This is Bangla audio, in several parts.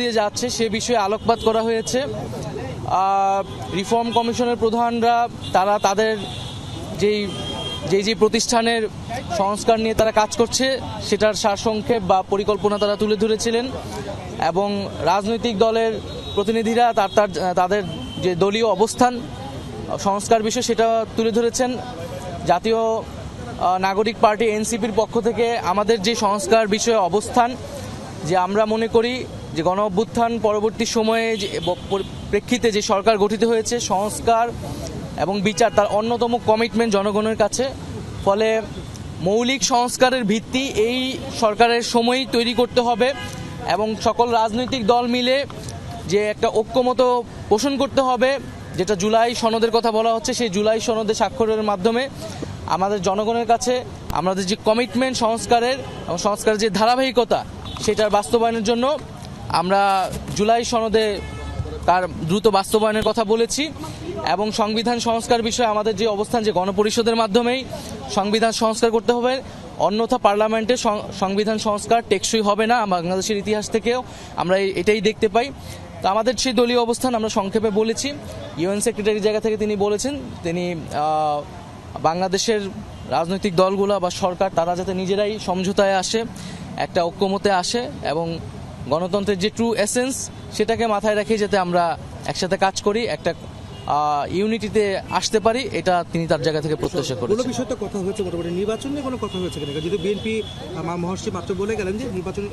দিয়ে যাচ্ছে, সে বিষয়ে আলোকপাত করা হয়েছে। রিফর্ম কমিশনের প্রধানরা, তারা তাদের যেই যেই যে প্রতিষ্ঠানের সংস্কার নিয়ে তারা কাজ করছে, সেটার সারসংক্ষেপ বা পরিকল্পনা তারা তুলে ধরেছিলেন এবং রাজনৈতিক দলের প্রতিনিধিরা তার তার, তাদের যে দলীয় অবস্থান, সংস্কার বিষয় সেটা তুলে ধরেছেন। জাতীয় নাগরিক পার্টি এনসিপির পক্ষ থেকে আমাদের যে সংস্কার বিষয়ে অবস্থান, যে আমরা মনে করি যে গণ অভ্যুত্থান পরবর্তী সময়ে যে প্রেক্ষিতে যে সরকার গঠিত হয়েছে, সংস্কার এবং বিচার, তার অন্যতম কমিটমেন্ট জনগণের কাছে। ফলে মৌলিক সংস্কারের ভিত্তি এই সরকারের সময়ই তৈরি করতে হবে এবং সকল রাজনৈতিক দল মিলে যে একটা ঐক্যমত পোষণ করতে হবে, যেটা জুলাই সনদের কথা বলা হচ্ছে, সেই জুলাই সনদে স্বাক্ষরের মাধ্যমে আমাদের জনগণের কাছে আমাদের যে কমিটমেন্ট সংস্কারের এবং সংস্কারের যে ধারাবাহিকতা, সেটার বাস্তবায়নের জন্য আমরা জুলাই সনদে তার দ্রুত বাস্তবায়নের কথা বলেছি এবং সংবিধান সংস্কার বিষয়ে আমাদের যে অবস্থান, যে গণপরিষদের মাধ্যমেই সংবিধান সংস্কার করতে হবে। অন্যথা পার্লামেন্টে সংবিধান সংস্কার টেকসই হবে না বাংলাদেশের ইতিহাস থেকেও। আমরা এটাই দেখতে পাই। তো আমাদের সেই দলীয় অবস্থান আমরা সংক্ষেপে বলেছি। ইউএন সেক্রেটারি জায়গা থেকে তিনি বলেছেন, তিনি বাংলাদেশের রাজনৈতিক দলগুলো বা সরকার, তারা যাতে নিজেরাই সমঝোতায় আসে, একটা ঐক্যমতে আসে এবং গণতন্ত্রের যে ট্রু এসেন্স সেটাকে মাথায় রেখে যাতে আমরা একসাথে কাজ করি একটা ইউনিটিতে আসতে পারি এটা তিনি তার জায়গা থেকে প্রত্যাশা কোনো করেছেন। বিষয় তো কথা হয়েছে মোটামুটি। নির্বাচন নিয়ে কোনো কথা হয়েছে কিনা? যদি বিএনপি মহর্ষি মাত্র বলে গেলেন যে নির্বাচন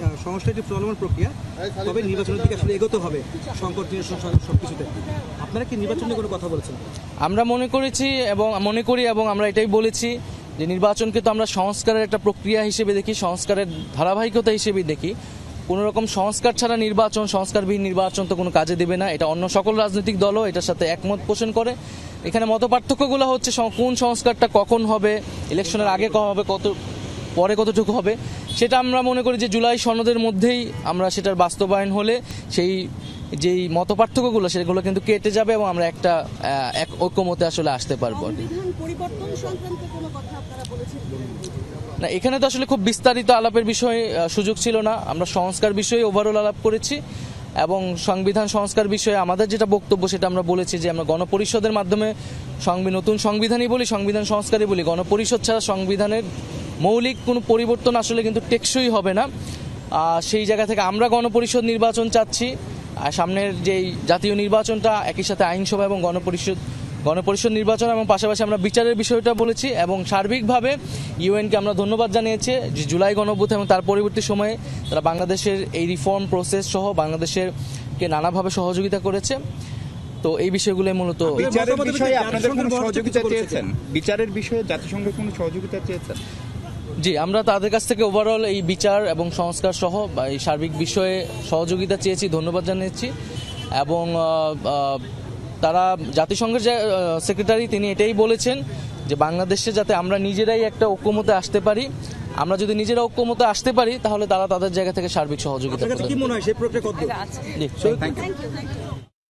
একটি চলমান প্রক্রিয়া তবে নির্বাচনের দিকে আসলে এগোতে হবে। সংকট সব কিছুতে আপনারা কি নির্বাচন নিয়ে কোনো কথা বলেছেন? আমরা মনে করেছি এবং মনে করি এবং আমরা এটাই বলেছি যে নির্বাচনকে তো আমরা সংস্কারের একটা প্রক্রিয়া হিসেবে দেখি সংস্কারের ধারাবাহিকতা হিসেবে দেখি। কোনো রকম সংস্কার ছাড়া নির্বাচন, সংস্কারবিহীন নির্বাচন তো কোনো কাজে দেবে না। এটা অন্য সকল রাজনৈতিক দলও এটার সাথে একমত পোষণ করে। এখানে মত পার্থক্যগুলো হচ্ছে কোন সংস্কারটা কখন হবে, ইলেকশনের আগে কখন হবে, কত, পরে কতটুকু হবে, সেটা আমরা মনে করি যে জুলাই সনদের মধ্যেই আমরা সেটার বাস্তবায়ন হলে সেই যেই মত পার্থক্যগুলো সেগুলো কিন্তু কেটে যাবে এবং আমরা একটা এক ঐক্যমতে আসলে আসতে পারব। না, এখানে তো আসলে খুব বিস্তারিত আলাপের বিষয়ে সুযোগ ছিল না। আমরা সংস্কার বিষয়ে ওভারঅল আলাপ করেছি এবং সংবিধান সংস্কার বিষয়ে আমাদের যেটা বক্তব্য সেটা আমরা বলেছি যে আমরা গণপরিষদের মাধ্যমে নতুন সংবিধানই বলি, সংবিধান সংস্কারই বলি। গণপরিষদ ছাড়া সংবিধানের মৌলিক কোনো পরিবর্তন আসলে কিন্তু টেকসই হবে না। সেই জায়গা থেকে আমরা গণপরিষদ নির্বাচন চাচ্ছি। সামনের যেই জাতীয় নির্বাচনটা, একই সাথে আইনসভা এবং গণপরিষদ গণপরিষদ নির্বাচন এবং পাশাপাশি আমরা বিচারের বিষয়টা বলেছি এবং সার্বিকভাবে ইউএনকে আমরা ধন্যবাদ জানিয়েছি যে জুলাই গণঅভ্যুত্থান এবং তার পরবর্তী সময়ে তারা বাংলাদেশের এই রিফর্ম প্রসেস সহ বাংলাদেশের কে নানাভাবে সহযোগিতা করেছে। তো এই বিষয়গুলো মূলত বিচারের বিষয়ে আপনাদের কোনো সহযোগিতা চেয়েছেন? বিচারের বিষয়ে জাতিসংঘের কোনো সহযোগিতা চেয়েছেন? জি আমরা তাদের কাছ থেকে ওভারঅল এই বিচার এবং সংস্কার সহ বা এই সার্বিক বিষয়ে সহযোগিতা চেয়েছি ধন্যবাদ জানিয়েছি এবং তারা জাতিসংঘের যে সেক্রেটারি তিনি এটাই বলেছেন যে বাংলাদেশে যাতে আমরা নিজেরাই একটা ঐক্যমতে আসতে পারি আমরা যদি নিজেরা ঐক্যমতে আসতে পারি তাহলে তারা তাদের জায়গা থেকে সার্বিক সহযোগিতা করবে কি মনে হয়? সেই প্রক্রিয়া কত